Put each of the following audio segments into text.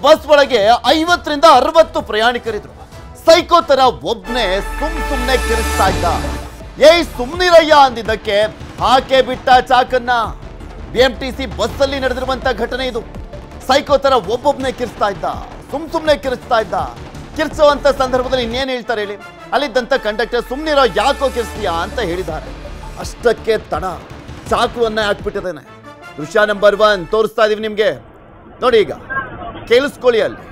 Bus ಒಳಗೆ ಐವತ್ತರಿಂದ ಅರವತ್ತು ಪ್ರಯಾಣಿಕರಿದ್ರು. ಸೈಕೋ ತರ ಒಬ್ನೇ ಸುಮ್ ಸುಮ್ನೆ ಕಿರಿಸ್ತಾ ಇದ್ದ. ಏಯ್ ಸುಮ್ನಿರಯ್ಯ ಅಂದಿದ್ದಕ್ಕೆ ಹಾಕೆ ಬಿಟ್ಟ ಚಾಕನ್ನ. ಬಿಎಂಟಿಸಿ ಬಸ್ಸಲ್ಲಿ ನಡೆದಿರುವಂತ ಘಟನೆ ಇದು. ಸೈಕೋ ತರ ಒಬ್ಬೊಬ್ನೇ ಕಿರಿಸ್ತಾ ಇದ್ದ. ಸುಮ್ ಸುಮ್ನೆ ಕಿರಿಸ್ತಾ ಇದ್ದ. ಕಿರ್ಸುವಂತ ಸಂದರ್ಭದಲ್ಲಿ ಇನ್ನೇನ್ ಹೇಳ್ತಾರೆ ಹೇಳಿ. ಅಲ್ಲಿದ್ದಂತ ಕಂಡಕ್ಟರ್, ಸುಮ್ನಿರೋ, ಯಾಕೋ ಕಿರಿಸ್ತೀಯಾ? ಅಂತ ಹೇಳಿದ್ದಾರೆ. ಅಷ್ಟಕ್ಕೆ ತಡ. ಚಾಕುವನ್ನ ಹಾಕ್ಬಿಟ್ಟಿದ್ದೇನೆ. ದೃಶ್ಯ ನಂಬರ್ ಒನ್ ತೋರಿಸ್ತಾ ಇದೀವಿ ನಿಮ್ಗೆ. ನೋಡಿ ಈಗ. ಕೇಳಿಸ್ಕೊಳ್ಳಿ ಅಲ್ಲಿ.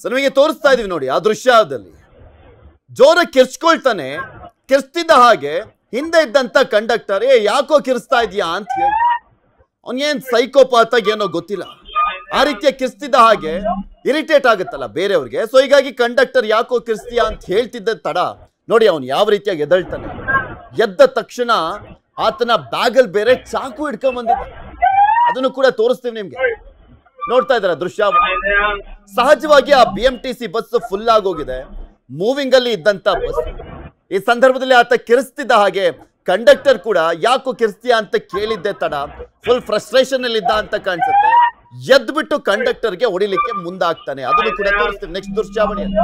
ಸೊ ನಿಮಗೆ ತೋರಿಸ್ತಾ ಇದೀವಿ ನೋಡಿ ಆ ದೃಶ್ಯದಲ್ಲಿ ಜೋರ ಕಿರ್ಚ್ಕೊಳ್ತಾನೆ. ಕಿರ್ಸ್ತಿದ್ದ ಹಾಗೆ ಹಿಂದೆ ಇದ್ದಂತ ಕಂಡಕ್ಟರ್, ಏ, ಯಾಕೋ ಕಿರಿಸ್ತಾ ಇದೆಯಾ? ಅಂತ ಹೇಳಿ ಅವನೇನ್ ಸೈಕೋಪಾತಾಗ ಏನೋ ಗೊತ್ತಿಲ್ಲ. ಆ ರೀತಿಯ ಕಿರಿಸ್ತಿದ್ದ ಹಾಗೆ ಇರಿಟೇಟ್ ಆಗುತ್ತಲ್ಲ ಬೇರೆಯವ್ರಿಗೆ. ಸೊ ಹೀಗಾಗಿ ಕಂಡಕ್ಟರ್ ಯಾಕೋ ಕಿರ್ಸ್ತೀಯಾ ಅಂತ ಹೇಳ್ತಿದ್ದ ತಡ. ನೋಡಿ, ಅವನು ಯಾವ ರೀತಿಯಾಗಿ ಎದಳ್ತಾನೆ. ಎದ್ದ ತಕ್ಷಣ ಆತನ ಬ್ಯಾಗಲ್ ಬೇರೆ ಚಾಕು ಹಿಡ್ಕೊಂಡ್ ಬಂದಿದ್ದ. ಅದನ್ನು ಕೂಡ ತೋರಿಸ್ತೀವಿ ನಿಮ್ಗೆ. ನೋಡ್ತಾ ಇದ್ದಾರೆ ದೃಶ್ಯ? ಸಹಜವಾಗಿ ಆ B M T C bus full ಆಗೋಗಿದೆ ಮೂವಿಂಗ್ ಅಲ್ಲಿ ಇದ್ದಂತ ಬಸ್ ಈ ಸಂದರ್ಭದಲ್ಲಿ ಆತ ಕಿರಿಸ್ತಿದ್ದ ಹಾಗೆ ಕಂಡಕ್ಟರ್ ಕೂಡ ಯಾಕೋ ಕಿರಿಸ್ತೀಯ ಅಂತ ಕೇಳಿದ್ದೆ ತಡ. ಫುಲ್ ಫ್ರಸ್ಟ್ರೇಷನ್ ಅಲ್ಲಿ ಇದ್ದ ಅಂತ ಕಾಣಿಸುತ್ತೆ. ಎದ್ಬಿಟ್ಟು ಕಂಡಕ್ಟರ್ಗೆ ಹೊಡಿಲಿಕ್ಕೆ ಮುಂದಾಗ್ತಾನೆ. ಅದನ್ನು ಕೂಡ ತೋರಿಸ್ತೀವಿ ನೆಕ್ಸ್ಟ್ ದೃಶ್ಯಾವಳಿಯಲ್ಲಿ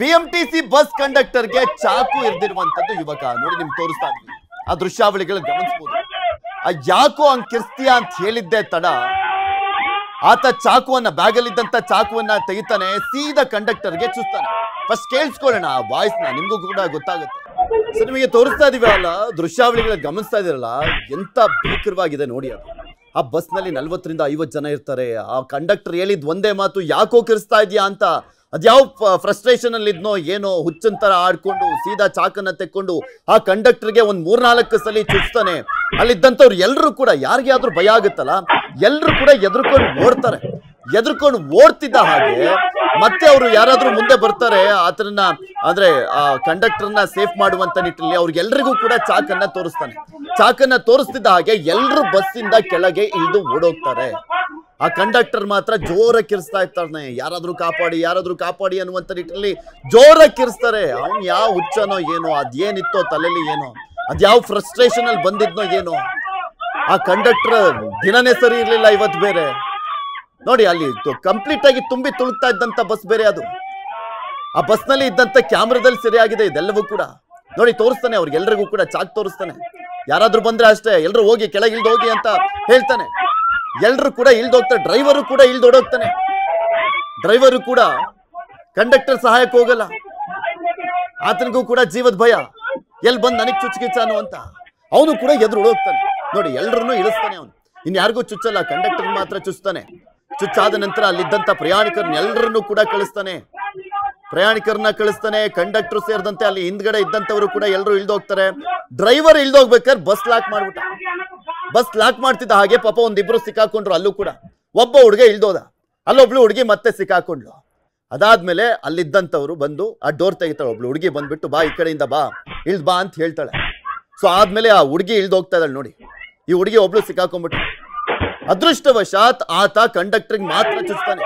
ಬಿಎಂಟಿಸಿ ಬಸ್ ಕಂಡಕ್ಟರ್ಗೆ ಚಾಕು ಇರ್ದಿರುವಂತದ್ದು ಯುವಕ. ನೋಡಿ, ನಿಮ್ಗೆ ತೋರಿಸ್ತಾ ಆ ದೃಶ್ಯಾವಳಿಗಳು ಗಮನಿಸಬಹುದು ಆ ಯಾಕೋ ಹಂಗೆ ಕಿರ್ಸ್ತೀಯ ಅಂತ ಹೇಳಿದ್ದೆ ತಡ. ಆತ ಚಾಕುವನ್ನ, ಬ್ಯಾಗಲ್ಲಿದ್ದಂತ ಚಾಕುವನ್ನ ತೆಗಿತಾನೆ, ಸೀದಾ ಕಂಡಕ್ಟರ್ಗೆ ಚುಸ್ತಾನೆ ಫಸ್ಟ್ ಕೇಳಿಸ್ಕೊಳ್ಳೋಣ ಆ ವಾಯ್ಸ್ನ, ನಿಮ್ಗೂ ಕೂಡ ಗೊತ್ತಾಗುತ್ತೆ. ಸೊ ನಿಮಗೆ ತೋರಿಸ್ತಾ ಇದೀವಿ ಅಲ್ಲ ದೃಶ್ಯಾವಳಿಗಳ ಗಮನಿಸ್ತಾ ಇದೀರಲ್ಲ, ಎಂತ ಭೀಕರವಾಗಿದೆ ನೋಡಿ ಅದು. ಆ ಬಸ್ನಲ್ಲಿ ನಲ್ವತ್ತರಿಂದ ಐವತ್ತು ಜನ ಇರ್ತಾರೆ. ಆ ಕಂಡಕ್ಟರ್ ಹೇಳಿದ್ ಒಂದೇ ಮಾತು, ಯಾಕೋ ಕಿರಿಸ್ತಾ ಇದೆಯಾ ಅಂತ. ಅದ್ಯಾವ ಫ್ರಸ್ಟ್ರೇಷನ್ ಅಲ್ಲಿ ಇದ್ನೋ ಏನೋ ಹುಚ್ಚನ್ ತರ ಆಡ್ಕೊಂಡು ಸೀದಾ ಚಾಕನ್ನ ತೆಕ್ಕೊಂಡು ಆ ಕಂಡಕ್ಟರ್ಗೆ ಒಂದ್ ಮೂರ್ನಾಲ್ಕು ಸಲ ಚುಚ್ತಾನೆ. ಅಲ್ಲಿದ್ದಂಥವ್ರು ಎಲ್ಲರೂ ಕೂಡ ಯಾರಿಗೆ ಆದ್ರೂ ಭಯ ಆಗುತ್ತಲ್ಲ? ಎಲ್ಲರೂ ಕೂಡ ಎದ್ರುಕೊಂಡು ಓಡ್ತಾರೆ. ಎದ್ರುಕೊಂಡು ಓಡ್ತಿದ್ದ ಹಾಗೆ ಮತ್ತೆ ಅವರು ಯಾರಾದ್ರೂ ಮುಂದೆ ಬರ್ತಾರೆ, ಆತನನ್ನ ಅಂದ್ರೆ ಆ ಕಂಡಕ್ಟರ್ನ ಸೇಫ್ ಮಾಡುವಂತ ನಿಟ್ಟಿನಲ್ಲಿ ಅವ್ರಿಗೆಲ್ರಿಗೂ ಕೂಡ ಚಾಕನ್ನ ತೋರಿಸ್ತಾನೆ. ಚಾಕನ್ನ ತೋರಿಸ್ತಿದ್ದ ಹಾಗೆ ಎಲ್ರು ಬಸ್ಸಿಂದ ಕೆಳಗೆ ಇಳಿದು ಓಡೋಗ್ತಾರೆ. ಆ ಕಂಡಕ್ಟರ್ ಮಾತ್ರ ಜೋರ ಕಿರಿಸ್ತಾ ಇರ್ತಾನೆ. ಯಾರಾದ್ರೂ ಕಾಪಾಡಿ ಯಾರಾದ್ರೂ ಕಾಪಾಡಿ ಅನ್ನುವಂತ ನಿಟ್ಟಿನಲ್ಲಿ ಜೋರ ಕಿರಿಸ್ತಾರೆ. ಅವ್ನ್ ಯಾವ ಹುಚ್ಚನೋ ಏನೋ ಅದೇನಿತ್ತೋ ತಲೆಯಲ್ಲಿ ಏನೋ ಅದ್ಯಾವ ಫ್ರಸ್ಟ್ರೇಷನ್ ಅಲ್ಲಿ ಬಂದಿದ್ನೋ ಏನೋ. ಆ ಕಂಡಕ್ಟರ್ ದಿನನೇ ಸರಿ ಇರಲಿಲ್ಲ, ಇವತ್ತು ಬೇರೆ. ನೋಡಿ, ಅಲ್ಲಿ ಕಂಪ್ಲೀಟ್ ಆಗಿ ತುಂಬಿ ತುಳುಕ್ತಾ ಇದ್ದಂತ ಬಸ್ ಬೇರೆ ಅದು. ಆ ಬಸ್ನಲ್ಲಿ ಇದ್ದಂತ ಕ್ಯಾಮ್ರಾದಲ್ಲಿ ಸರಿಯಾಗಿದೆ, ಇದೆಲ್ಲವೂ ಕೂಡ. ನೋಡಿ, ತೋರಿಸ್ತಾನೆ ಅವ್ರಿಗೆಲ್ರಿಗೂ ಕೂಡ, ಚಾಕ್ ತೋರಿಸ್ತಾನೆ. ಯಾರಾದ್ರೂ ಬಂದ್ರೆ ಅಷ್ಟೇ ಎಲ್ಲರೂ ಹೋಗಿ ಕೆಳಗೆ ಇಳ್ದು ಹೋಗಿ ಅಂತ ಹೇಳ್ತಾನೆ. ಎಲ್ರು ಕೂಡ ಇಳ್ದೋಗ್ತಾರೆ ಡ್ರೈವರು ಕೂಡ ಇಳ್ದೋಡೋಗ್ತಾನೆ ಡ್ರೈವರು ಕೂಡ ಕಂಡಕ್ಟರ್ ಸಹಾಯಕ್ಕೆ ಹೋಗಲ್ಲ. ಆತನಿಗೂ ಕೂಡ ಜೀವದ ಭಯ. ಎಲ್ಲಿ ಬಂದು ನನಗೆ ಚುಚ್ಚುಕಿಚ್ಚ ಅಂತ ಅವನು ಕೂಡ ಎದುರು ಹೋಗ್ತಾನೆ. ನೋಡಿ ಎಲ್ಲರನ್ನೂ ಇಳಿಸ್ತಾನೆ ಅವನು. ಇನ್ಯಾರಿಗೂ ಚುಚ್ಚಲ್ಲ ಕಂಡಕ್ಟರ್ ಮಾತ್ರ ಚುಚ್ತಾನೆ. ಚುಚ್ಚಾದ ನಂತರ ಅಲ್ಲಿದ್ದಂಥ ಪ್ರಯಾಣಿಕರನ್ನ ಎಲ್ಲರನ್ನೂ ಕೂಡ ಕಳಿಸ್ತಾನೆ. ಪ್ರಯಾಣಿಕರನ್ನ ಕಳಿಸ್ತಾನೆ ಕಂಡಕ್ಟರ್ ಸೇರಿದಂತೆ ಅಲ್ಲಿ ಹಿಂದ್ಗಡೆ ಇದ್ದಂತವರು ಕೂಡ ಎಲ್ಲರೂ ಇಳ್ದೋಗ್ತಾರೆ. ಡ್ರೈವರ್ ಇಳ್ದೋಗ್ಬೇಕಾದ್ರೆ ಬಸ್ ಲಾಕ್ ಮಾಡ್ಬಿಟ್ಟ. ಬಸ್ ಲಾಕ್ ಮಾಡ್ತಿದ್ದ ಹಾಗೆ ಪಾಪ ಒಂದಿಬ್ರು ಸಿಕ್ಕಾಕೊಂಡ್ರು ಅಲ್ಲೂ ಕೂಡ. ಒಬ್ಬ ಹುಡುಗ ಇಳ್ದೋದ. ಅಲ್ಲೊಬ್ಳು ಹುಡುಗಿ ಮತ್ತೆ ಸಿಕ್ಕಾಕೊಂಡ್ಲು ಅದಾದ್ಮೇಲೆ ಅಲ್ಲಿದ್ದಂಥವ್ರು ಬಂದು ಆ ಡೋರ್ ತೆಗಿತಾಳೆ. ಒಬ್ಳು ಹುಡುಗಿ ಬಂದ್ಬಿಟ್ಟು, ಬಾ, ಈ ಕಡೆಯಿಂದ ಬಾ. ಇಳ್ದು ಬಾ ಅಂತ ಹೇಳ್ತಾಳೆ. ಸೊ ಆದ್ಮೇಲೆ ಆ ಹುಡುಗಿ ಇಳ್ದು ಹೋಗ್ತಾ ಇದ್ದಾಳೆ ನೋಡಿ. ಈ ಹುಡುಗಿ ಒಬ್ಳು ಸಿಕ್ಕಾಕೊಂಡ್ಬಿಟ್ಟು ಅದೃಷ್ಟವಶಾತ್ ಆತ ಕಂಡಕ್ಟರ್ಗೆ ಮಾತ್ರ ಚುಚ್ತಾನೆ.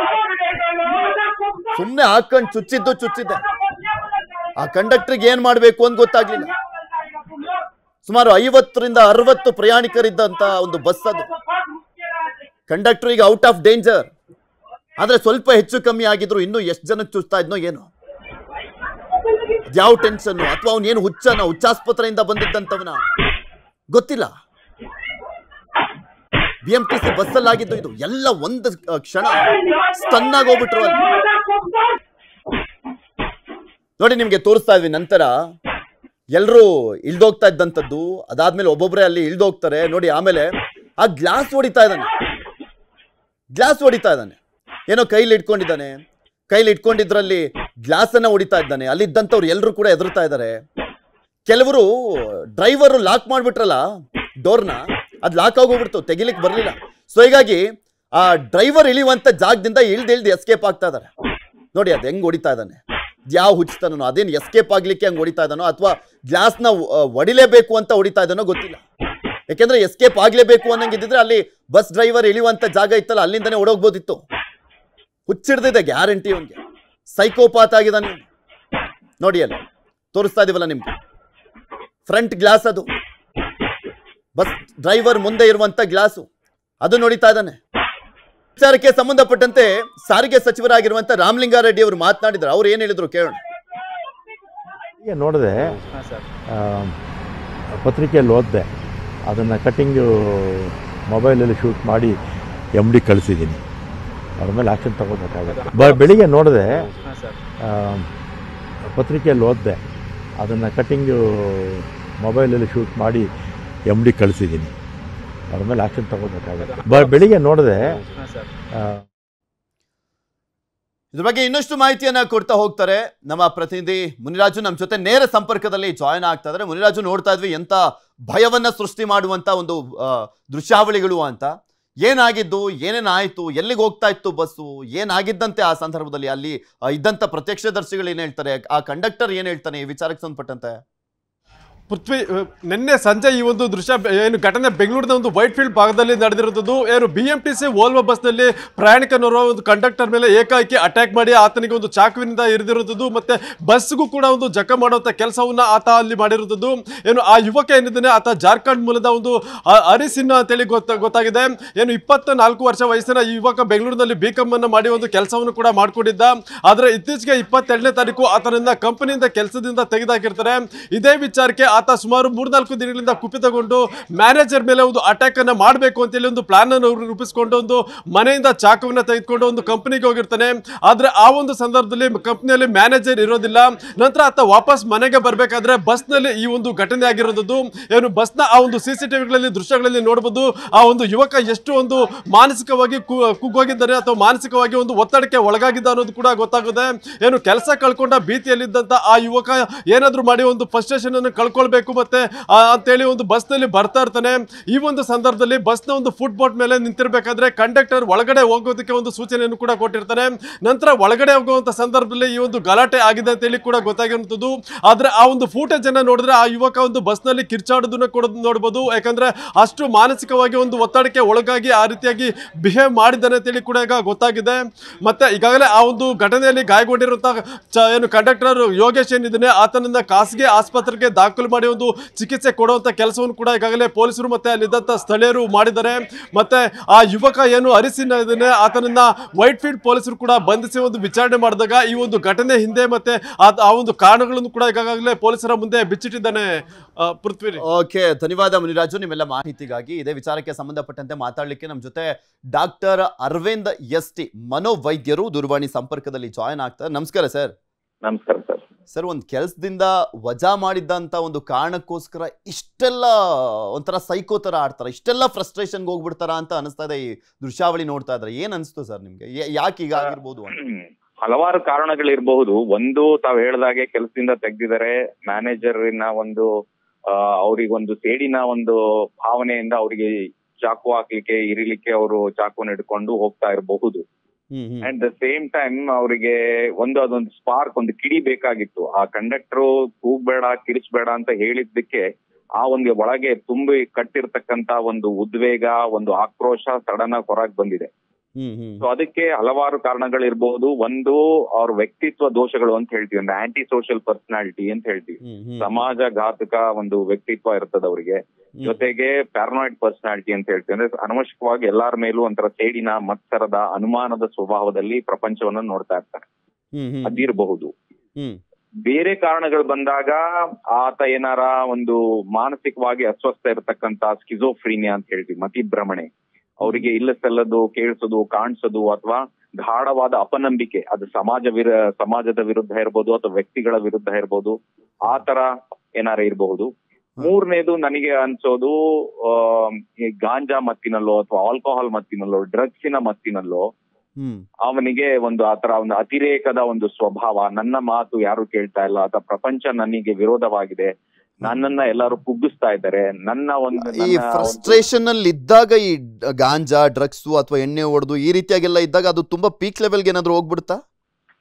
ಸುಮ್ಮನೆ ಹಾಕೊಂಡು ಚುಚ್ಚಿದ್ದು ಚುಚ್ಚಿದ್ದೆ. ಆ ಕಂಡಕ್ಟರ್ಗೆ ಏನ್ ಮಾಡ್ಬೇಕು ಅಂತ ಗೊತ್ತಾಗ್ಲಿಲ್ಲ. ಸುಮಾರು ಐವತ್ತರಿಂದ ಅರವತ್ತು ಪ್ರಯಾಣಿಕರಿದ್ದಂತ ಒಂದು ಬಸ್ ಅದು. ಕಂಡಕ್ಟರ್ ಈಗ ಔಟ್ ಆಫ್ ಡೇಂಜರ್ ಆದ್ರೆ ಸ್ವಲ್ಪ ಹೆಚ್ಚು ಕಮ್ಮಿ ಆಗಿದ್ರು ಇನ್ನು ಎಷ್ಟು ಜನಕ್ಕೆ ಚುಚ್ತಾ ಇದ್ನೋ ಏನು. ಯಾವ ಟೆನ್ಷನ್ ಅಥವಾ ಏನು ಹುಚ್ಚನ? ಹುಚ್ಚಾಸ್ಪತ್ರೆಯಿಂದ ಬಂದಿದ್ದಂತವನ? ಗೊತ್ತಿಲ್ಲ. ಬಿ ಎಂ ಟಿ ಸಿ ಬಸ್ಸಲ್ಲಾಗಿದ್ದು ಇದು ಎಲ್ಲ ಒಂದು ಕ್ಷಣ ಸ್ಟನ್ ಹೋಗ್ಬಿಟ್ರು ನೋಡಿ ನಿಮ್ಗೆ ತೋರಿಸ್ತಾ ಇದ್ವಿ ನಂತರ ಎಲ್ಲರೂ ಇಳ್ದೋಗ್ತಾ ಇದ್ದಂಥದ್ದು, ಅದಾದ್ಮೇಲೆ ಒಬ್ಬೊಬ್ಬರೇ ಅಲ್ಲಿ ಇಳ್ದೋಗ್ತಾರೆ. ನೋಡಿ, ಆಮೇಲೆ ಆ ಗ್ಲಾಸ್ ಹೊಡಿತಾ ಇದ್ದಾನೆ. ಗ್ಲಾಸ್ ಹೊಡಿತಾ ಇದ್ದಾನೆ. ಏನೋ ಕೈಲಿ ಇಟ್ಕೊಂಡಿದ್ದಾನೆ. ಕೈಲಿ ಇಟ್ಕೊಂಡಿದ್ರಲ್ಲಿ ಗ್ಲಾಸ್ ಅನ್ನ ಹೊಡಿತಾ ಇದ್ದಾನೆ. ಅಲ್ಲಿದ್ದಂಥವ್ರು ಎಲ್ಲರೂ ಕೂಡ ಎದುರ್ತಾ ಇದ್ದಾರೆ ಕೆಲವರು ಡ್ರೈವರು ಲಾಕ್ ಮಾಡ್ಬಿಟ್ರಲ್ಲ ಡೋರ್ನ, ಅದು ಲಾಕ್ ಆಗೋಗ್ಬಿಡ್ತು ತೆಗಿಲಿಕ್ಕೆ ಬರಲಿಲ್ಲ. ಸೊ ಹೀಗಾಗಿ ಆ ಡ್ರೈವರ್ ಇಳಿಯುವಂತ ಜಾಗದಿಂದ ಇಳ್ದು ಇಳ್ದು ಎಸ್ಕೇಪ್ ಆಗ್ತಾ ಇದ್ದಾರೆ ನೋಡಿ, ಅದು ಹೆಂಗ್ ಹೊಡಿತಾ ಇದ್ದಾನೆ. ಯಾವ ಹುಚ್ಚತಾನೋ ಅದೇನು ಎಸ್ಕೇಪ್ ಆಗ್ಲಿಕ್ಕೆ ಹಂಗೆ ಹೊಡಿತಾ ಇದ್ದಾನೋ ಅಥವಾ ಗ್ಲಾಸ್ನ ಹೊಡಿಲೇಬೇಕು ಅಂತ ಹೊಡಿತಾ ಇದ್ದಾನೋ ಗೊತ್ತಿಲ್ಲ. ಯಾಕೆಂದ್ರೆ ಎಸ್ಕೇಪ್ ಆಗ್ಲೇಬೇಕು ಅನ್ನಂಗಿದ್ರೆ ಅಲ್ಲಿ ಬಸ್ ಡ್ರೈವರ್ ಇಳಿಯುವಂತ ಜಾಗ ಇತ್ತಲ್ಲ, ಅಲ್ಲಿಂದನೇ ಓಡೋಗ್ಬೋದಿತ್ತು. ಹುಚ್ಚಿಡ್ದಿದೆ ಗ್ಯಾರಂಟಿ ಅವನಿಗೆ ಸೈಕೋಪಾತ್ ಆಗಿದ್ದಾನೆ ನೋಡಿ ಅಲ್ಲಿ, ತೋರಿಸ್ತಾ ಇದೀವಲ್ಲ ನಿಮ್ಗೆ. ಫ್ರಂಟ್ ಗ್ಲಾಸ್ ಅದು. ಬಸ್ ಡ್ರೈವರ್ ಮುಂದೆ ಇರುವಂತ ಗ್ಲಾಸು ಅದು ನೋಡಿತಾ ಇದ್ದಾನೆ. ವಿಚಾರಕ್ಕೆ ಸಂಬಂಧಪಟ್ಟಂತೆ ಸಾರಿಗೆ ಸಚಿವರಾಗಿರುವಂತ ರಾಮಲಿಂಗಾರೆಡ್ಡಿ ಅವರು ಮಾತನಾಡಿದ್ರು. ಅವ್ರು ಏನ್ ಹೇಳಿದ್ರು ಕೇಳೋಣ. ನೋಡಿದೆ? ಪತ್ರಿಕೆಯಲ್ಲಿ ಓದಿದೆ. ಅದನ್ನು ಕಟ್ಟಿಂಗು ಮೊಬೈಲಲ್ಲಿ ಶೂಟ್ ಮಾಡಿ ಎಂ ಡಿ ಕಳಿಸಿದ್ದೀನಿ. ಅವ್ರ ಮೇಲೆ ಆ್ಯಕ್ಷನ್ ತಗೋಬೇಕಾಗುತ್ತೆ. ಬ ಬೆಳಿಗ್ಗೆ ನೋಡಿದೆ. ಪತ್ರಿಕೆಯಲ್ಲಿ ಓದಿದೆ. ಅದನ್ನು ಕಟ್ಟಿಂಗು ಮೊಬೈಲಲ್ಲಿ ಶೂಟ್ ಮಾಡಿ ಎಂ ಡಿ ಕಳಿಸಿದ್ದೀನಿ. ಅವ್ರ ಮೇಲೆ ಆಕ್ಷನ್ ತಗೋಬೇಕಾಗುತ್ತೆ. ಬ, ಬೆಳಿಗ್ಗೆ ನೋಡಿದೆ ಇದ್ರ ಬಗ್ಗೆ ಇನ್ನಷ್ಟು ಮಾಹಿತಿಯನ್ನ ಕೊಡ್ತಾ ಹೋಗ್ತಾರೆ ನಮ್ಮ ಪ್ರತಿನಿಧಿ ಮುನಿರಾಜು. ನಮ್ಮ ಜೊತೆ ನೇರ ಸಂಪರ್ಕದಲ್ಲಿ ಜಾಯ್ನ್ ಆಗ್ತಾ ಇದ್ದಾರೆ ಮುನಿರಾಜು, ನೋಡ್ತಾ ಇದ್ವಿ ಎಂತ ಭಯವನ್ನ ಸೃಷ್ಟಿ ಮಾಡುವಂತ ಒಂದು ದೃಶ್ಯಾವಳಿಗಳು ಅಂತ. ಏನಾಗಿದ್ದು ಏನೇನಾಯ್ತು ಎಲ್ಲಿಗೆ ಹೋಗ್ತಾ ಇತ್ತು ಬಸ್ಸು, ಏನಾಗಿದ್ದಂತೆ ಆ ಸಂದರ್ಭದಲ್ಲಿ ಅಲ್ಲಿ ಇದ್ದಂಥ ಪ್ರತ್ಯಕ್ಷದರ್ಶಿಗಳು ಏನ್ ಹೇಳ್ತಾರೆ, ಆ ಕಂಡಕ್ಟರ್ ಏನ್ ಹೇಳ್ತಾನೆ ಈ ವಿಚಾರಕ್ಕೆ ಸಂಬಂಧಪಟ್ಟಂತೆ? ಪೃಥ್ವಿ ನಿನ್ನೆ ಸಂಜೆ ಈ ಒಂದು ದೃಶ್ಯ ಏನು ಘಟನೆ ಬೆಂಗಳೂರಿನ ಒಂದು ವೈಟ್ ಫೀಲ್ಡ್ ಭಾಗದಲ್ಲಿ ನಡೆದಿರುವುದು ಏನು B M T C Volvo ಬಸ್ನಲ್ಲಿ ಪ್ರಯಾಣಿಕನೋರ್ವ ಒಂದು ಕಂಡಕ್ಟರ್ ಮೇಲೆ ಏಕಾಏಕಿ ಅಟ್ಯಾಕ್ ಮಾಡಿ ಆತನಿಗೆ ಒಂದು ಚಾಕುವಿನಿಂದ ಇರಿದಿರುತ್ತದೆ ಮತ್ತೆ ಬಸ್ಗೂ ಕೂಡ ಒಂದು ಜಕ ಮಾಡುವಂಥ ಕೆಲಸವನ್ನ ಆತ ಅಲ್ಲಿ ಮಾಡಿರುವುದು ಏನು ಆ ಯುವಕ ಏನಿದ್ದಾನೆ, ಆತ ಜಾರ್ಖಂಡ್ ಮೂಲದ ಒಂದು ಅರಿಸಿನ ಅಂತ ಅಂತೇಳಿ ಗೊತ್ತ, ಗೊತ್ತಾಗಿದೆ. ಏನು ಇಪ್ಪತ್ತ ನಾಲ್ಕು ವರ್ಷ ವಯಸ್ಸಿನ ಈ ಯುವಕ ಬೆಂಗಳೂರಿನಲ್ಲಿ ಬಿ ಮಾಡಿ ಒಂದು ಕೆಲಸವನ್ನು ಕೂಡ ಮಾಡಿಕೊಂಡಿದ್ದ. ಆದರೆ ಇತ್ತೀಚೆಗೆ ಇಪ್ಪತ್ತೆರಡನೇ ತಾರೀಕು ಆತನಿಂದ ಕಂಪನಿಯಿಂದ ಕೆಲಸದಿಂದ ತೆಗೆದಾಕಿರ್ತಾರೆ. ಇದೇ ವಿಚಾರಕ್ಕೆ ಆತ ಸುಮಾರು ಮೂರ್ನಾಲ್ಕು ದಿನಗಳಿಂದ ಕುಪಿತಗೊಂಡು ಮ್ಯಾನೇಜರ್ ಮೇಲೆ ಒಂದು ಅಟ್ಯಾಕ್ ಅನ್ನ ಮಾಡಬೇಕು ಅಂತೇಳಿ ಒಂದು ಪ್ಲಾನ್ ಅನ್ನು ರೂಪಿಸಿಕೊಂಡು ಒಂದು ಮನೆಯಿಂದ ಚಾಕುವನ್ನ ತೆಗೆದುಕೊಂಡು ಒಂದು ಕಂಪನಿಗೆ ಹೋಗಿರ್ತಾನೆ. ಆದ್ರೆ ಆ ಒಂದು ಸಂದರ್ಭದಲ್ಲಿ ಕಂಪನಿಯಲ್ಲಿ ಮ್ಯಾನೇಜರ್ ಇರೋದಿಲ್ಲ. ನಂತರ ಆತ ವಾಪಸ್ ಮನೆಗೆ ಬರಬೇಕಾದ್ರೆ ಬಸ್ನಲ್ಲಿ ಈ ಒಂದು ಘಟನೆ ಆಗಿರೋದು ಏನು ಬಸ್ನ ಆ ಒಂದು ಸಿ ಟಿವಿಗಳಲ್ಲಿ ದೃಶ್ಯಗಳಲ್ಲಿ ನೋಡಬಹುದು ಆ ಒಂದು ಯುವಕ ಎಷ್ಟು ಒಂದು ಮಾನಸಿಕವಾಗಿ ಕುಗ್ಗೋಗಿದ್ದಾರೆ ಅಥವಾ ಮಾನಸಿಕವಾಗಿ ಒಂದು ಒತ್ತಡಕ್ಕೆ ಒಳಗಾಗಿದ್ದ ಅನ್ನೋದು ಕೂಡ ಗೊತ್ತಾಗುತ್ತೆ. ಏನು ಕೆಲಸ ಕಳ್ಕೊಂಡ ಭೀತಿಯಲ್ಲಿದ್ದಂತ ಆ ಯುವಕ ಏನಾದ್ರೂ ಮಾಡಿ ಒಂದು ಫಸ್ಟ್ರೇಷನ್ ಅನ್ನು ಕಳ್ಕೊಳ್ಬೇಕು ಮತ್ತೆ ಆ, ಅಂತೇಳಿ ಒಂದು ಬಸ್ನಲ್ಲಿ ಬರ್ತಾ ಇರ್ತಾನೆ. ಈ ಒಂದು ಸಂದರ್ಭದಲ್ಲಿ ಬಸ್ನ ಒಂದು ಫುಟ್ ಮೇಲೆ ನಿಂತಿರ್ಬೇಕಾದ್ರೆ ಕಂಡಕ್ಟರ್ ಒಳಗಡೆ ಹೋಗೋದಕ್ಕೆ ಒಂದು ಸೂಚನೆಯನ್ನು ಕೂಡ ಕೊಟ್ಟಿರ್ತಾನೆ. ನಂತರ ಒಳಗಡೆ ಹೋಗುವಂತ ಸಂದರ್ಭದಲ್ಲಿ ಈ ಒಂದು ಗಲಾಟೆ ಆಗಿದೆ ಅಂತೇಳಿ ಕೂಡ ಗೊತ್ತಾಗಿರುವಂಥದ್ದು. ಆದ್ರೆ ಆ ಒಂದು ಫೂಟೇಜ್ ಅನ್ನ ನೋಡಿದ್ರೆ ಆ ಯುವಕ ಒಂದು ಬಸ್ನಲ್ಲಿ ಕಿರ್ಚಾಡೋದನ್ನ ಕೂಡ ನೋಡ್ಬೋದು. ಯಾಕಂದ್ರೆ ಅಷ್ಟು ಮಾನಸಿಕವಾಗಿ ಒಂದು ಒತ್ತಡಕ್ಕೆ ಒಳಗಾಗಿ ಆ ರೀತಿಯಾಗಿ ಬಿಹೇವ್ ಮಾಡಿದ್ದಾನೆ ಅಂತೇಳಿ ಕೂಡ ಈಗ ಗೊತ್ತಾಗಿದೆ. ಮತ್ತೆ ಈಗಾಗಲೇ ಆ ಒಂದು ಘಟನೆಯಲ್ಲಿ ಗಾಯಗೊಂಡಿರುವಂತಹ ಏನು ಕಂಡಕ್ಟರ್ ಯೋಗೇಶ್ ಏನಿದ್ದಾನೆ ಆತನನ್ನ ಖಾಸಗಿ ಆಸ್ಪತ್ರೆಗೆ ದಾಖಲು ಮಾಡಿ ಒಂದು ಚಿಕಿತ್ಸೆ ಕೊಡುವಂತ ಕೆಲಸವನ್ನು ಕೂಡ ಈಗಾಗಲೇ ಪೊಲೀಸರು ಮತ್ತೆ ಅಲ್ಲಿದ್ದಂತ ಸ್ಥಳೀಯರು ಮಾಡಿದ್ದಾರೆ. ಮತ್ತೆ ಆ ಯುವಕ ಏನು ಅರಿಸಿನ ಇದ್ದಾನೆ ಆತನನ್ನ ವೈಟ್ ಫೀಲ್ಡ್ ಪೊಲೀಸರು ಕೂಡ ಬಂಧಿಸಿ ಒಂದು ವಿಚಾರಣೆ ಮಾಡಿದಾಗ ಈ ಒಂದು ಘಟನೆ ಹಿಂದೆ ಮತ್ತೆ ಆ- ಒಂದು ಕಾರಣಗಳನ್ನು ಕೂಡ ಈಗಾಗಲೇ ಪೊಲೀಸರ ಮುಂದೆ ಬಿಚ್ಚಿಟ್ಟಿದ್ದಾನೆ ಆ, ಪೃಥ್ವಿ ಓಕೆ ಧನ್ಯವಾದ ಮುನಿರಾಜು. ನಿಮ್ಮೆಲ್ಲ ಮಾಹಿತಿಗಾಗಿ ಇದೇ ವಿಚಾರಕ್ಕೆ ಸಂಬಂಧಪಟ್ಟಂತೆ ಮಾತಾಡಲಿಕ್ಕೆ ನಮ್ಮ ಜೊತೆ ಡಾಕ್ಟರ್ ಅರವಿಂದ್ ಎಸ್ ಟಿ ಮನೋವೈದ್ಯರು ದೂರವಾಣಿ ಸಂಪರ್ಕದಲ್ಲಿ ಜಾಯ್ನ್ ಆಗ್ತಾರೆ ನಮಸ್ಕಾರ ಸರ್. ನಮಸ್ಕಾರ ಸರ್. ಸರ್, ಒಂದು ಕೆಲಸದಿಂದ ವಜಾ ಮಾಡಿದ್ದಂತ ಒಂದು ಕಾರಣಕ್ಕೋಸ್ಕರ ಇಷ್ಟೆಲ್ಲ ಒಂಥರ ಸೈಕೋ ತರ ಆಡ್ತಾರ, ಇಷ್ಟೆಲ್ಲ ಫ್ರಸ್ಟ್ರೇಷನ್ಗೆ ಹೋಗ್ಬಿಡ್ತಾರ ಅಂತ ಅನಿಸ್ತಾ ಈ ದೃಶ್ಯಾವಳಿ ನೋಡ್ತಾ ಇದ್ರೆ. ಏನ್ ಅನಿಸ್ತು ಸರ್ ನಿಮ್ಗೆ? ಯಾಕೆ ಈಗ ಆಗಿರ್ಬೋದು ಹಲವಾರು ಕಾರಣಗಳಿರಬಹುದು. ಒಂದು, ತಾವ್ ಹೇಳ್ದಾಗೆ ಕೆಲಸದಿಂದ ತೆಗ್ದಿದ್ದಾರೆ ಮ್ಯಾನೇಜರ್ನ ಒಂದು ಅವರಿಗೊಂದು ಸೇಡಿನ ಒಂದು ಭಾವನೆಯಿಂದ ಅವರಿಗೆ ಚಾಕು ಹಾಕ್ಲಿಕ್ಕೆ, ಇರಿಲಿಕ್ಕೆ ಅವರು ಚಾಕು ಹಿಡ್ಕೊಂಡು ಹೋಗ್ತಾ ಇರಬಹುದು. ಅಟ್ ದ ಸೇಮ್ ಟೈಮ್ ಅವರಿಗೆ ಒಂದು ಅದೊಂದು ಸ್ಪಾರ್ಕ್ ಒಂದು ಕಿಡಿ ಬೇಕಾಗಿತ್ತು. ಆ ಕಂಡಕ್ಟರ್ ಕೂಗ್ಬೇಡ ಕಿರಿಸ್ಬೇಡ ಅಂತ ಹೇಳಿದ್ದಕ್ಕೆ ಆ ಒಂದು ಒಳಗೆ ತುಂಬಿ ಕಟ್ಟಿರ್ತಕ್ಕಂತ ಒಂದು ಉದ್ವೇಗ, ಒಂದು ಆಕ್ರೋಶ ಸಡನ್ ಆಗಿ ಹೊರಗೆ ಬಂದಿದೆ. ಸೊ ಅದಕ್ಕೆ ಹಲವಾರು ಕಾರಣಗಳಿರ್ಬಹುದು ಒಂದು ಅವ್ರ ವ್ಯಕ್ತಿತ್ವ ದೋಷಗಳು ಅಂತ ಹೇಳ್ತೀವಿ. ಅಂದ್ರೆ ಆಂಟಿ ಸೋಷಿಯಲ್ ಪರ್ಸನಾಲಿಟಿ ಅಂತ ಹೇಳ್ತೀವಿ. ಹ್ಮ್ ಹ್ಮ್. ಸಮಾಜ ಘಾತಕ ಒಂದು ವ್ಯಕ್ತಿತ್ವ ಇರ್ತದ ಅವರಿಗೆ. ಜೊತೆಗೆ ಪ್ಯಾರನಾಯ್ಡ್ ಪರ್ಸನಾಲಿಟಿ ಅಂತ ಹೇಳ್ತೀವಿ. ಅಂದ್ರೆ ಅನವಶ್ಯಕವಾಗಿ ಎಲ್ಲಾರ ಮೇಲೂ ಒಂಥರ ಸೇಡಿನ ಮತ್ಸರದ ಅನುಮಾನದ ಸ್ವಭಾವದಲ್ಲಿ ಪ್ರಪಂಚವನ್ನ ನೋಡ್ತಾ ಇರ್ತಾರೆ. ಅದಿರಬಹುದು. ಬೇರೆ ಕಾರಣಗಳು ಬಂದಾಗ ಆತ ಏನಾರ ಒಂದು ಮಾನಸಿಕವಾಗಿ ಅಸ್ವಸ್ಥ ಇರತಕ್ಕಂತ ಸ್ಕಿಜೋಫ್ರೀನಿಯಾ ಅಂತ ಹೇಳ್ತೀವಿ. ಮತಿಭ್ರಮಣೆ. ಅವರಿಗೆ ಇಲ್ಲ ಸಲ್ಲದು ಕೇಳಿಸೋದು ಕಾಣಿಸೋದು ಅಥವಾ ಗಾಢವಾದ ಅಪನಂಬಿಕೆ ಅದು ಸಮಾಜ ವಿರ ಸಮಾಜದ ವಿರುದ್ಧ ಇರ್ಬೋದು ಅಥವಾ ವ್ಯಕ್ತಿಗಳ ವಿರುದ್ಧ ಇರ್ಬೋದು ಆ ತರ ಏನಾರ ಇರಬಹುದು. ಮೂರನೇದು ನನಗೆ ಅನ್ಸೋದು ಗಾಂಜಾ ಮತ್ತಿನಲ್ಲೋ ಅಥವಾ ಆಲ್ಕೋಹಾಲ್ ಮತ್ತಿನಲ್ಲೋ ಡ್ರಗ್ಸಿನ ಮತ್ತಿನಲ್ಲೋ ಅವನಿಗೆ ಒಂದು ಆತರ ಒಂದು ಅತಿರೇಕದ ಒಂದು ಸ್ವಭಾವ ನನ್ನ ಮಾತು ಯಾರು ಕೇಳ್ತಾ ಇಲ್ಲ ಅಥವಾ ಪ್ರಪಂಚ ನನಗೆ ವಿರೋಧವಾಗಿದೆ ನನ್ನನ್ನ ಎಲ್ಲಾರು ಕುಗ್ಗಿಸ್ತಾ ಇದ್ದಾರೆ. ನನ್ನ ಒಂದು ಈ ಫ್ರಸ್ಟ್ರೇಷನ್ ಅಲ್ಲಿ ಇದ್ದಾಗ ಈ ಗಾಂಜಾ ಡ್ರಗ್ಸ್ ಅಥವಾ ಎಣ್ಣೆ ಹೊಡೆದು ಈ ರೀತಿಯಾಗೆಲ್ಲ ಇದ್ದಾಗ ಅದು ತುಂಬಾ ಪೀಕ್ ಲೆವೆಲ್ಗೆ ಏನಾದ್ರು ಹೋಗ್ಬಿಡ್ತಾ?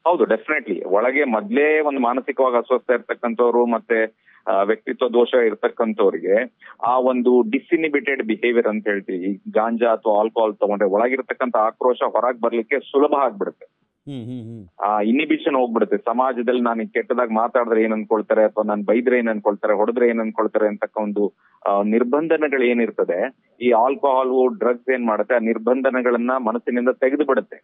ಹೌದು ಡೆಫಿನೆಟ್ಲಿ ಒಳಗೆ ಮೊದ್ಲೇ ಒಂದು ಮಾನಸಿಕವಾಗಿ ಅಸ್ವಸ್ಥ ಇರ್ತಕ್ಕಂಥವ್ರು ಮತ್ತೆ ವ್ಯಕ್ತಿತ್ವ ದೋಷ ಇರ್ತಕ್ಕಂಥವ್ರಿಗೆ ಆ ಒಂದು ಡಿಸ್ಇನಿಬಿಟೆಡ್ ಬಿಹೇವಿಯರ್ ಅಂತ ಹೇಳ್ತೀವಿ. ಗಾಂಜಾ ಅಥವಾ ಆಲ್ಕೋಹಾಲ್ ತಗೊಂಡ್ರೆ ಒಳಗಿರ್ತಕ್ಕಂಥ ಆಕ್ರೋಶ ಹೊರಗೆ ಬರ್ಲಿಕ್ಕೆ ಸುಲಭ ಆಗ್ಬಿಡುತ್ತೆ. ಆ ಇನಿಬಿಷನ್ ಹೋಗ್ಬಿಡುತ್ತೆ. ಸಮಾಜದಲ್ಲಿ ನಾನು ಕೆಟ್ಟದಾಗ ಮಾತಾಡಿದ್ರೆ ಏನ್ ಅನ್ಕೊಳ್ತಾರೆ ಅಥವಾ ನಾನು ಬೈದ್ರೆ ಏನ್ ಅನ್ಕೊಳ್ತಾರೆ ಹೊಡೆದ್ರೆ ಏನ್ ಅನ್ಕೊಳ್ತಾರೆ ಅಂತಕ್ಕ ಒಂದು ನಿರ್ಬಂಧನೆಗಳು ಏನಿರ್ತದೆ ಈ ಆಲ್ಕೋಹಾಲ್ ಡ್ರಗ್ಸ್ ಏನ್ ಮಾಡುತ್ತೆ ಆ ನಿರ್ಬಂಧನಗಳನ್ನ ಮನಸ್ಸಿನಿಂದ ತೆಗೆದು ಬಿಡುತ್ತೆ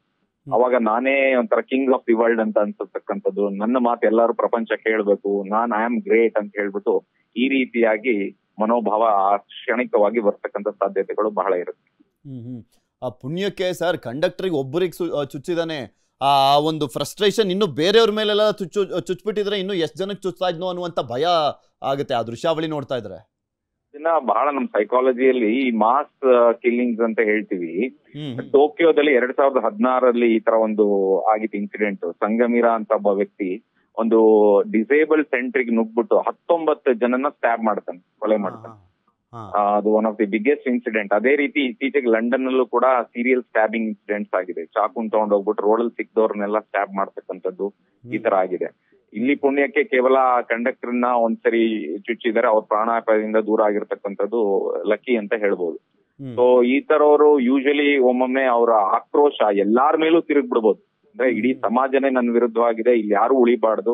ಅವಾಗ ನಾನೇ ಒಂಥರ ಕಿಂಗ್ ಆಫ್ ದಿ ವರ್ಲ್ಡ್ ಅಂತ ಅನ್ಸತಕ್ಕಂಥದ್ದು. ನನ್ನ ಮಾತು ಎಲ್ಲರೂ ಪ್ರಪಂಚ ಕೇಳ್ಬೇಕು. ನಾನ್ ಐ ಆಮ್ ಗ್ರೇಟ್ ಅಂತ ಹೇಳ್ಬಿಟ್ಟು ಈ ರೀತಿಯಾಗಿ ಮನೋಭಾವ ಕ್ಷಣಿಕವಾಗಿ ಬರ್ತಕ್ಕಂಥ ಸಾಧ್ಯತೆಗಳು ಬಹಳ ಇರುತ್ತೆ. ಆ ಪುಣ್ಯಕ್ಕೆ ಸರ್ ಕಂಡಕ್ಟರ್ಗೆ ಒಬ್ಬರಿಗೆ ಚುಚ್ಚಿದಾನೆ. ಆ ಒಂದು ಫ್ರಸ್ಟ್ರೇಷನ್ ಇನ್ನು ಬೇರೆಯವ್ರ ಮೇಲೆಲ್ಲ ಚುಚ್ಚು ಚುಚ್ಬಿಟ್ಟಿದ್ರೆ ಇನ್ನು ಎಷ್ಟು ಜನಕ್ಕೆ ಚುಚ್ತಾ ಇದ್ನೋ ಅನ್ನುವಂಥ ಭಯ ಆಗುತ್ತೆ. ಆ ದೃಶ್ಯಾವಳಿ ನೋಡ್ತಾ ಇದ್ರೆ. ಇನ್ನ ಬಹಳ ನಮ್ ಸೈಕಾಲಜಿಯಲ್ಲಿ ಈ ಮಾಸ್ ಕಿಲ್ಲಿಂಗ್ಸ್ ಅಂತ ಹೇಳ್ತೀವಿ. ಟೋಕಿಯೋದಲ್ಲಿ ಎರಡ್ ಸಾವಿರದ ಹದಿನಾರಲ್ಲಿ ಈ ತರ ಒಂದು ಆಗಿತ್ತು ಇನ್ಸಿಡೆಂಟ್ ಸಂಗಮೀರಾ ಅಂತ ಒಬ್ಬ ವ್ಯಕ್ತಿ ಒಂದು ಡಿಸೇಬಲ್ ಸೆಂಟ್ರಿಗೆ ನುಗ್ಬಿಟ್ಟು ಹತ್ತೊಂಬತ್ತು ಜನನ ಸ್ಟ್ಯಾಬ್ ಮಾಡ್ತಾನೆ ಕೊಲೆ ಮಾಡ್ತಾನೆ. ಅದು one of the biggest incident ಅದೇ ರೀತಿ ಇತ್ತೀಚೆಗೆ ಲಂಡನ್ ಅಲ್ಲೂ ಕೂಡ ಸೀರಿಯಲ್ ಸ್ಟ್ಯಾಬಿಂಗ್ ಇನ್ಸಿಡೆಂಟ್ಸ್ ಆಗಿದೆ. ಚಾಕುನ್ ತಗೊಂಡ್ ಹೋಗ್ಬಿಟ್ಟು ಅಲ್ಲಿ ಸಿಕ್ಕದವ್ರನ್ನೆಲ್ಲ ಸ್ಟ್ಯಾಬ್ ಮಾಡ್ತಕ್ಕಂಥದ್ದು ಈ ತರ ಆಗಿದೆ. ಇಲ್ಲಿ ಪುಣ್ಯಕ್ಕೆ ಕೇವಲ ಕಂಡಕ್ಟರ್ನ ಒಂದ್ಸರಿ ಚುಚ್ಚಿದರೆ ಅವ್ರ ಪ್ರಾಣಾಪಾಯದಿಂದ ದೂರ ಆಗಿರ್ತಕ್ಕಂಥದ್ದು ಲಕ್ಕಿ ಅಂತ ಹೇಳ್ಬೋದು. ಸೊ ಈ ತರವರು ಯೂಶಲಿ ಒಮ್ಮೊಮ್ಮೆ ಅವರ ಆಕ್ರೋಶ ಎಲ್ಲಾರ ಮೇಲೂ ತಿರುಗ್ಬಿಡ್ಬೋದು. ಅಂದ್ರೆ ಇಡೀ ಸಮಾಜನೇ ನನ್ನ ವಿರುದ್ಧವಾಗಿದೆ ಇಲ್ಲಿ ಯಾರು ಉಳಿಬಾರ್ದು.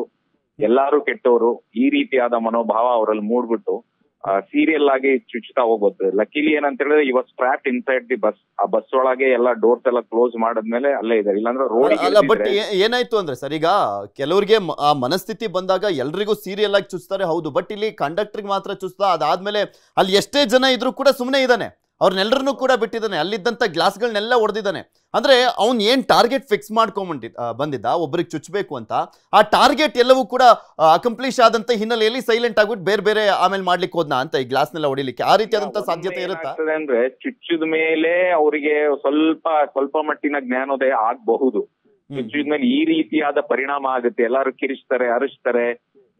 ಎಲ್ಲಾರು ಕೆಟ್ಟವರು ಈ ರೀತಿಯಾದ ಮನೋಭಾವ ಅವರಲ್ಲಿ ಮೂಡ್ಬಿಟ್ಟು ಸೀರಿಯಲ್ ಆಗಿ ಚುಚ್ಚುತ್ತಾ ಹೋಗೋದು. ಲಕ್ಕಿಲಿ ಏನಂತ ಹೇಳಿದ್ರೆ ಇವಾಗ ಸ್ಟ್ರಾಪ್ ಇನ್ಸೈಡ್ ದಿ ಬಸ್ ಆ ಬಸ್ ಒಳಗೆ ಎಲ್ಲ ಡೋರ್ಸ್ ಎಲ್ಲ ಕ್ಲೋಸ್ ಮಾಡಿದ್ಮೇಲೆ ಅಲ್ಲೇ ಇದೆ ಇಲ್ಲಾಂದ್ರೆ ಅಲ್ಲ ಬಟ್ ರೋಡ್ ಏನಾಯ್ತು ಅಂದ್ರೆ ಸರ್ ಈಗ ಕೆಲವರಿಗೆ ಆ ಮನಸ್ಥಿತಿ ಬಂದಾಗ ಎಲ್ರಿಗೂ ಸೀರಿಯಲ್ ಆಗಿ ಚುಚ್ತಾರೆ ಹೌದು. ಬಟ್ ಇಲ್ಲಿ ಕಂಡಕ್ಟರ್ಗೆ ಮಾತ್ರ ಚುಚ್ತಾ ಅದಾದ್ಮೇಲೆ ಅಲ್ಲಿ ಎಷ್ಟೇ ಜನ ಇದ್ರೂ ಕೂಡ ಸುಮ್ಮನೆ ಇದ್ದಾನೆ. ಅವ್ರನ್ನೆಲ್ಲರನ್ನೂ ಕೂಡ ಬಿಟ್ಟಿದ್ದಾನೆ. ಅಲ್ಲಿದ್ದಂಥ ಗ್ಲಾಸ್ಗಳನ್ನೆಲ್ಲ ಹೊಡೆದಿದ್ದಾನೆ ಅಂದ್ರೆ ಅವ್ನು ಏನು ಟಾರ್ಗೆಟ್ ಫಿಕ್ಸ್ ಮಾಡ್ಕೊಂಬಿಟ್ಟಿ ಆ, ಬಂದಿದ್ದ? ಒಬ್ಬರಿಗೆ ಚುಚ್ಚಬೇಕು ಅಂತ. ಆ ಟಾರ್ಗೆಟ್ ಎಲ್ಲವೂ ಕೂಡ ಅಕಂಪ್ಲಿಷ್ ಆದಂತ ಹಿನ್ನೆಲೆಯಲ್ಲಿ ಸೈಲೆಂಟ್ ಆಗ್ಬಿಟ್ಟು ಬೇರೆ ಬೇರೆ ಆಮೇಲೆ ಮಾಡ್ಲಿಕ್ಕೆ ಹೋದ್ನಾ ಅಂತ ಈ ಗ್ಲಾಸ್ನೆಲ್ಲ ಹೊಡಿಲಿಕ್ಕೆ? ಆ ರೀತಿಯಾದಂಥ ಸಾಧ್ಯತೆ ಇರುತ್ತೆ? ಅಂದ್ರೆ ಚುಚ್ಚಿದ ಮೇಲೆ ಅವರಿಗೆ ಸ್ವಲ್ಪ ಸ್ವಲ್ಪ ಮಟ್ಟಿನ ಜ್ಞಾನೋದಯ ಆಗಬಹುದು. ಚುಚ್ಚಿದ ಮೇಲೆ ಈ ರೀತಿಯಾದ ಪರಿಣಾಮ ಆಗುತ್ತೆ. ಎಲ್ಲರೂ ಕಿರಿಸ್ತಾರೆ ಅರಿಸ್ತಾರೆ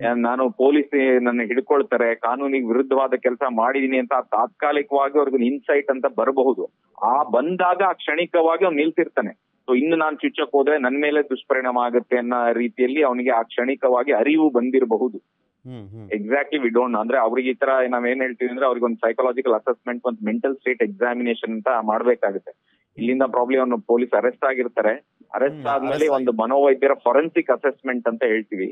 ನಾನು ಪೊಲೀಸ್ ನನ್ನ ಹಿಡ್ಕೊಳ್ತಾರೆ ಕಾನೂನಿಗೆ ವಿರುದ್ಧವಾದ ಕೆಲಸ ಮಾಡಿದೀನಿ ಅಂತ ತಾತ್ಕಾಲಿಕವಾಗಿ ಅವ್ರಿಗೆ ಇನ್ಸೈಟ್ ಅಂತ ಬರಬಹುದು. ಆ ಬಂದಾಗ ಆ ಕ್ಷಣಿಕವಾಗಿ ಅವ್ನು ನಿಲ್ತಿರ್ತಾನೆ ಸೊ ಇನ್ನು ನಾನು ಚುಚ್ಚಕ್ ಹೋದ್ರೆ ನನ್ನ ಮೇಲೆ ದುಷ್ಪರಿಣಾಮ ಆಗುತ್ತೆ ಅನ್ನೋ ರೀತಿಯಲ್ಲಿ ಅವನಿಗೆ ಆ ಕ್ಷಣಿಕವಾಗಿ ಅರಿವು ಬಂದಿರಬಹುದು. ಎಕ್ಸಾಕ್ಟ್ಲಿ ವಿ ಡೋಂಟ್ ಅಂದ್ರೆ ಅವ್ರಿಗೆ ಈ ತರ ನಾವ್ ಏನ್ ಹೇಳ್ತೀವಿ ಅಂದ್ರೆ ಅವ್ರಿಗೆ ಒಂದು ಸೈಕಲಾಜಿಕಲ್ ಅಸೆಸ್ಮೆಂಟ್ ಒಂದು ಮೆಂಟಲ್ ಸ್ಟೇಟ್ ಎಕ್ಸಾಮಿನೇಷನ್ ಅಂತ ಮಾಡ್ಬೇಕಾಗುತ್ತೆ. ಇಲ್ಲಿಂದ ಪ್ರಾಬ್ಲಿ ಅವನು ಪೊಲೀಸ್ ಅರೆಸ್ಟ್ ಆಗಿರ್ತಾರೆ. ಅರೆಸ್ಟ್ ಆದ್ಮೇಲೆ ಒಂದು ಮನೋವೈದ್ಯರ ಫೊರೆನ್ಸಿಕ್ ಅಸೆಸ್ಮೆಂಟ್ ಅಂತ ಹೇಳ್ತೀವಿ.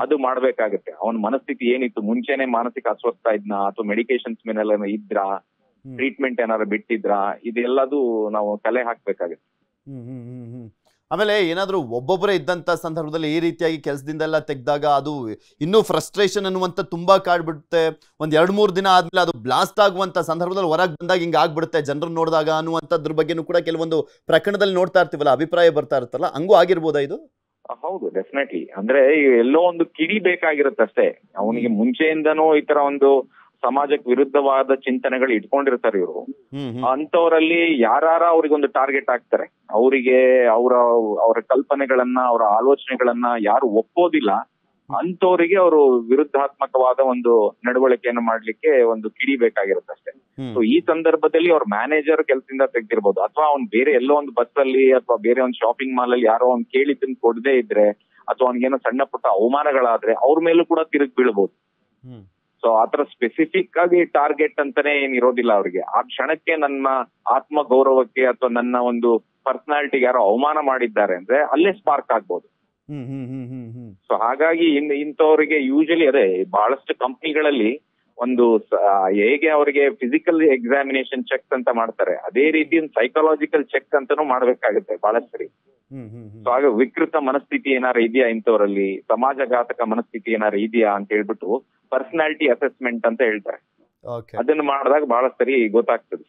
ಅದು ಮಾಡ್ಬೇಕಾಗತ್ತೆ. ಅವನ ಮನಸ್ಥಿತಿ ಏನಿತ್ತು? ಮುಂಚೆನೆ ಮಾನಸಿಕ ಅಸ್ವಸ್ಥ ಇದ್ನ ಅಥವಾ ಮೆಡಿಕೇಶನ್ಸ್ ಮೇಲೆ ಇದ್ರಾ. ಟ್ರೀಟ್ಮೆಂಟ್ ಏನಾದ್ರು ಬಿಟ್ಟಿದ್ರಾ? ಇದೆಲ್ಲದು ನಾವು ಕಲೆ ಹಾಕ್ಬೇಕಾಗುತ್ತೆ. ಆಮೇಲೆ ಏನಾದರೂ ಒಬ್ಬೊಬ್ಬರೇ ಇದ್ದಂತ ಸಂದರ್ಭದಲ್ಲಿ ಈ ರೀತಿಯಾಗಿ ಕೆಲಸದಿಂದೆಲ್ಲ ತೆಗ್ದಾಗ ಅದು ಇನ್ನೂ ಫ್ರಸ್ಟ್ರೇಷನ್ ಅನ್ನುವಂಥ ತುಂಬಾ ಕಾಡ್ಬಿಡುತ್ತೆ. ಒಂದ್ ಎರಡ್ ಮೂರು ದಿನ ಆದ್ಮೇಲೆ ಅದು ಬ್ಲಾಸ್ಟ್ ಆಗುವಂತ ಸಂದರ್ಭದಲ್ಲಿ ಹೊರಗೆ ಬಂದಾಗ ಹಿಂಗೆ ಆಗ್ಬಿಡುತ್ತೆ. ಜನರು ನೋಡಿದಾಗ ಅನ್ನುವಂಥದ್ರ ಬಗ್ಗೆನೂ ಕೂಡ ಕೆಲವೊಂದು ಪ್ರಕರಣದಲ್ಲಿ ನೋಡ್ತಾ ಇರ್ತೀವಲ್ಲ ಅಭಿಪ್ರಾಯ ಬರ್ತಾ ಇರುತ್ತಲ್ಲ ಹಂಗೂ ಆಗಿರ್ಬೋದಾ ಇದು? ಹೌದು ಡೆಫಿನೆಟ್ಲಿ ಅಂದ್ರೆ ಎಲ್ಲೋ ಒಂದು ಕಿಡಿ ಬೇಕಾಗಿರುತ್ತಷ್ಟೇ. ಅವನಿಗೆ ಮುಂಚೆಯಿಂದನೂ ಈ ತರ ಒಂದು ಸಮಾಜಕ್ಕೆ ವಿರುದ್ಧವಾದ ಚಿಂತನೆಗಳು ಇಟ್ಕೊಂಡಿರ್ತಾರೆ ಇವರು. ಅಂತವರಲ್ಲಿ ಯಾರಾರ ಅವ್ರಿಗೊಂದು ಟಾರ್ಗೆಟ್ ಆಗ್ತಾರೆ ಅವರಿಗೆ ಅವರ ಅವರ ಕಲ್ಪನೆಗಳನ್ನ ಅವರ ಆಲೋಚನೆಗಳನ್ನ ಯಾರು ಒಪ್ಪೋದಿಲ್ಲ. ಅಂತವರಿಗೆ ಅವರು ವಿರುದ್ಧಾತ್ಮಕವಾದ ಒಂದು ನಡವಳಿಕೆಯನ್ನು ಮಾಡ್ಲಿಕ್ಕೆ ಒಂದು ಕಿಡಿ ಬೇಕಾಗಿರುತ್ತೆ ಅಷ್ಟೇ. ಸೊ ಈ ಸಂದರ್ಭದಲ್ಲಿ ಅವ್ರ ಮ್ಯಾನೇಜರ್ ಕೆಲಸದಿಂದ ತೆಗ್ದಿರ್ಬೋದು. ಅಥವಾ ಅವ್ನ್ ಬೇರೆ ಎಲ್ಲೋ ಒಂದು ಬಸ್ ಅಲ್ಲಿ ಅಥವಾ ಬೇರೆ ಒಂದು ಶಾಪಿಂಗ್ ಮಾಲ್ ಅಲ್ಲಿ ಯಾರೋ ಅವ್ನ್ ಕೇಳಿದ್ದನ್ ಕೊಡದೇ ಇದ್ರೆ ಅಥವಾ ಅವ್ನಿಗೇನೋ ಸಣ್ಣ ಪುಟ್ಟ ಅವಮಾನಗಳಾದ್ರೆ ಅವ್ರ ಮೇಲೂ ಕೂಡ ತಿರುಗಿ ಬೀಳ್ಬೋದು. ಸೊ ಆತರ ಸ್ಪೆಸಿಫಿಕ್ ಆಗಿ ಟಾರ್ಗೆಟ್ ಅಂತಾನೆ ಏನ್ ಇರೋದಿಲ್ಲ ಅವ್ರಿಗೆ. ಆ ಕ್ಷಣಕ್ಕೆ ನನ್ನ ಆತ್ಮ ಗೌರವಕ್ಕೆ ಅಥವಾ ನನ್ನ ಒಂದು ಪರ್ಸನಾಲಿಟಿಗೆ ಯಾರೋ ಅವಮಾನ ಮಾಡಿದ್ದಾರೆ ಅಂದ್ರೆ ಅಲ್ಲೇ ಸ್ಪಾರ್ಕ್ ಆಗ್ಬೋದು. ಸೊ ಹಾಗಾಗಿ ಇನ್ ಇಂಥವ್ರಿಗೆ ಯೂಶಲಿ ಅದೇ ಬಹಳಷ್ಟು ಕಂಪ್ನಿಗಳಲ್ಲಿ ಒಂದು ಹೇಗೆ ಅವರಿಗೆ ಫಿಸಿಕಲ್ ಎಕ್ಸಾಮಿನೇಷನ್ ಚೆಕ್ ಅಂತ ಮಾಡ್ತಾರೆ ಅದೇ ರೀತಿ ಒಂದು ಸೈಕಾಲಜಿಕಲ್ ಚೆಕ್ ಅಂತಾನು ಮಾಡ್ಬೇಕಾಗುತ್ತೆ ಬಹಳಷ್ಟು ಸರಿ ಸೊ ಹಾಗೆ ವಿಕೃತ ಮನಸ್ಥಿತಿ ಏನಾರ ಇದೆಯಾ ಇಂಥವರಲ್ಲಿ ಸಮಾಜಘಾತಕ ಮನಸ್ಥಿತಿ ಏನಾರ ಇದೆಯಾ ಅಂತ ಹೇಳ್ಬಿಟ್ಟು ಪರ್ಸನಾಲಿಟಿ ಅಸೆಸ್ಮೆಂಟ್ ಅಂತ ಹೇಳ್ತಾರೆ. ಅದನ್ನ ಮಾಡಿದಾಗ ಬಹಳ ಸರಿ ಗೊತ್ತಾಗ್ತದೆ.